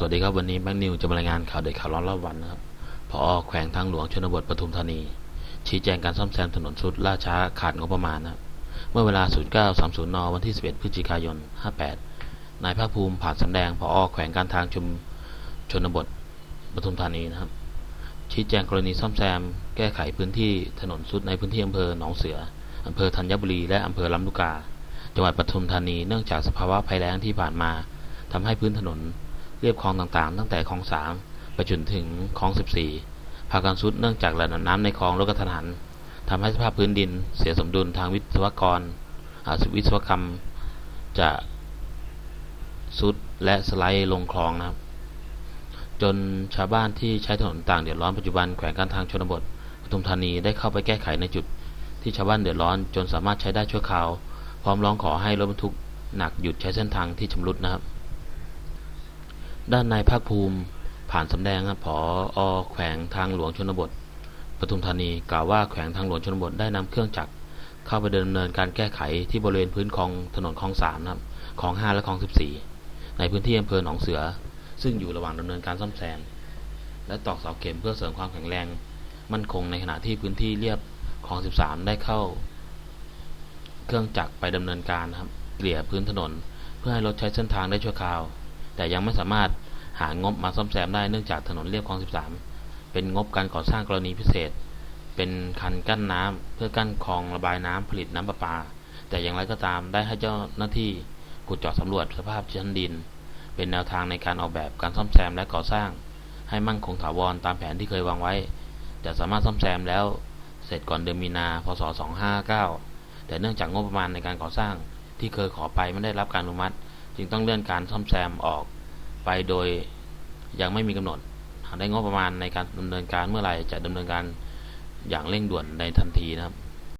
สวัสดีครับวันนี้แม็กนิวจะมารายงานข่าวเด็ดข่าวร้อนรอบวันนะครับพอแขวงทางหลวงชนบทปทุมธานี ชี้แจงการซ่อมแซมถนนสุดล่าช้าขาดงบประมาณนะครับเมื่อเวลา 0930 น วันที่ 11 พฤศจิกายน 58 นายภาคภูมิผ่านสำแดงพอแขวงการทางชุมชนบทปทุมธานีนะครับ ชี้แจงกรณีซ่อมแซมแก้ไขพื้นที่ถนนสุดในพื้นที่อำเภอหนองเสืออำเภอธัญบุรีและอำเภอลำลูกกา จังหวัดปทุมธานีเนื่องจากสภาวะภัยแล้งที่ผ่านมาทำให้พื้นถนน เรียบคลองต่างๆ ตั้งแต่คลองสามไปจนถึงคลอง14พากันซุดเนื่องจากระดับน้ำในคลองลดกระทันหันทำให้สภาพพื้นดินเสียสมดุลทางวิศวกรอ่าวิศวกรรมจะซุดและสไลด์ลงคลองนะครับ จนชาวบ้านที่ใช้ถนนต่างเดือดร้อนปัจจุบันแขวงการทางชนบทปทุมธานีได้เข้าไปแก้ไขในจุดที่ชาวบ้านเดือดร้อน จนสามารถใช้ได้ชั่วคราว พร้อมร้องขอให้รถบรรทุกหนักหยุดใช้เส้นทางที่ชำรุดนะครับ ด้านนายภาคภูมิผ่านสำแดงครับผออแขวงทางหลวงชนบทปทุมธานีกล่าวว่าแขวงทางหลวงชนบทได้นำเครื่องจักรเข้าไปดำเนินการแก้ไขที่บริเวณพื้นคลองถนนคลองสามนะครับคลองห้าและคลองสิบสี่ในพื้นที่อำเภอหนองเสือ ซึ่งอยู่ระหว่างดำเนินการซ่อมแซมและตอกเสาเข็มเพื่อเสริมความแข็งแรง มั่นคงในขณะที่พื้นที่เรียบคลอง13ได้เข้า เครื่องจักรไปดำเนินการครับเกลี่ยพื้นถนน เพื่อให้รถใช้เส้นทางได้ชั่วคราว แต่ยังไม่สามารถหางบมาซ่อมแซมได้เนื่องจากถนนเรียบคลอง 13 เป็นงบการก่อสร้างกรณีพิเศษ เป็นคันกั้นน้ำเพื่อกั้นคลองระบายน้ำผลิตน้ำประปา แต่อย่างไรก็ตามได้ให้เจ้าหน้าที่ขุดเจาะสำรวจสภาพชั้นดิน เป็นแนวทางในการออกแบบการซ่อมแซมและก่อสร้าง ให้มั่นคงถาวรตามแผนที่เคยวางไว้จะสามารถซ่อมแซมแล้วเสร็จก่อนเดือนมีนา พศ259 แต่เนื่องจากงบประมาณในการก่อสร้างที่เคยขอไปไม่ได้รับการอนุมัติ จึงต้องเลื่อนการซ่อมแซมออกไปโดยยังไม่มีกำหนด หากได้งบประมาณในการดำเนินการเมื่อไหร่จะดำเนินการอย่างเร่งด่วนในทันทีนะครับ